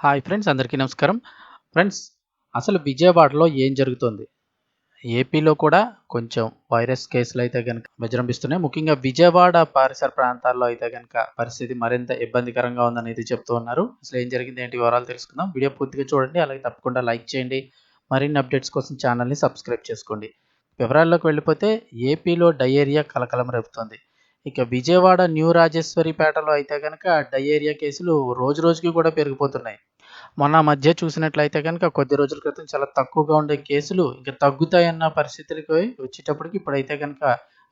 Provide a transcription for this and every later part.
Hi friends అందరికీ నమస్కారం. Friends అసలు విజయవాడలో ఏం జరుగుతుంది? ఏపీలో కూడా కొంచెం వైరస్ కేసులు అయితే కనుక విజృంభిస్తున్నాయి ముఖ్యంగా విజయవాడ పరిసర ప్రాంతాల్లో అయితే కనుక పరిస్థితి మరింత ఇబ్బందికరంగా ఉందని అయితే చెప్తూ ఉన్నారు. అసలు ఏం జరిగింది ఏంటి వివరాలు తెలుసుకుందాం. వీడియో పూర్తిగా చూడండి అలాగే తప్పకుండా లైక్ చేయండి. మరిన్ని అప్డేట్స్ కోసం ఛానల్ని సబ్స్క్రైబ్ చేసుకోండి. వివరాల్లోకి వెళ్ళిపోతే ఏపీలో డయేరియా కలకలం రేపుతుంది. ఇక విజయవాడ న్యూ రాజేశ్వరిపేటలో అయితే కనుక డయేరియా కేసులు రోజు రోజుకి కూడా పెరిగిపోతున్నాయి. మొన్న మధ్య చూసినట్లయితే కనుక కొద్ది రోజుల క్రితం చాలా తక్కువగా ఉండే కేసులు ఇంకా తగ్గుతాయన్న పరిస్థితులకి వచ్చేటప్పటికి ఇప్పుడైతే కనుక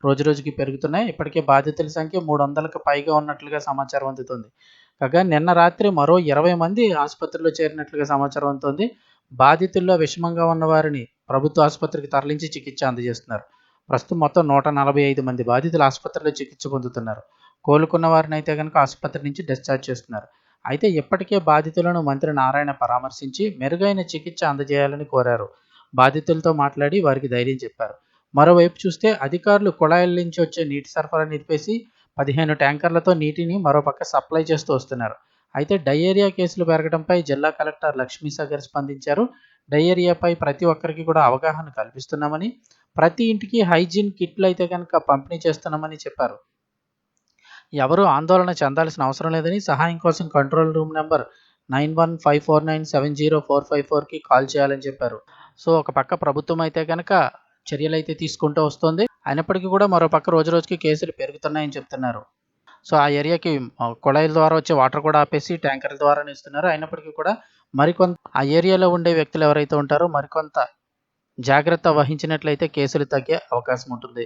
రోజు రోజుకి పెరుగుతున్నాయి. ఇప్పటికే బాధితుల సంఖ్య మూడు వందలకు పైగా ఉన్నట్లుగా సమాచారం అందుతుంది. కాగా నిన్న రాత్రి మరో ఇరవై మంది ఆసుపత్రిలో చేరినట్లుగా సమాచారం అందుతుంది. బాధితుల్లో విషమంగా ఉన్న వారిని ప్రభుత్వ ఆసుపత్రికి తరలించి చికిత్స అందజేస్తున్నారు. ప్రస్తుతం మొత్తం నూట నలభై ఐదు మంది బాధితులు ఆసుపత్రిలో చికిత్స పొందుతున్నారు. కోలుకున్న వారిని అయితే కనుక ఆసుపత్రి నుంచి డిశ్చార్జ్ చేస్తున్నారు. అయితే ఇప్పటికే బాధితులను మంత్రి నారాయణ పరామర్శించి మెరుగైన చికిత్స అందజేయాలని కోరారు. బాధితులతో మాట్లాడి వారికి ధైర్యం చెప్పారు. మరోవైపు చూస్తే అధికారులు కుళాయిల నుంచి వచ్చే నీటి సరఫరా నిలిపేసి పదిహేను ట్యాంకర్లతో నీటిని మరోపక్క సప్లై చేస్తూ వస్తున్నారు. అయితే డయేరియా కేసులు పెరగడంపై జిల్లా కలెక్టర్ లక్ష్మీసాగర్ స్పందించారు. డయేరియాపై ప్రతి ఒక్కరికి కూడా అవగాహన కల్పిస్తున్నామని ప్రతి ఇంటికి హైజీన్ కిట్లు అయితే కనుక పంపిణీ చేస్తున్నామని చెప్పారు. ఎవరు ఆందోళన చెందాల్సిన అవసరం లేదని సహాయం కోసం control room number nine one five four nine seven zero four five ఫోర్కి కాల్ చేయాలని చెప్పారు. సో ఒక పక్క ప్రభుత్వం అయితే కనుక చర్యలు అయితే తీసుకుంటూ వస్తుంది. అయినప్పటికీ కూడా మరో పక్క రోజు రోజుకి కేసులు పెరుగుతున్నాయని చెప్తున్నారు. సో ఆ ఏరియాకి కుళాయిల ద్వారా వచ్చే వాటర్ కూడా ఆపేసి ట్యాంకర్ల ద్వారా ఇస్తున్నారు అయినప్పటికీ కూడా మరికొంత ఆ ఏరియాలో ఉండే వ్యక్తులు ఎవరైతే ఉంటారో మరికొంత జాగ్రత్త వహించినట్లయితే కేసులు తగ్గే అవకాశం ఉంటుంది.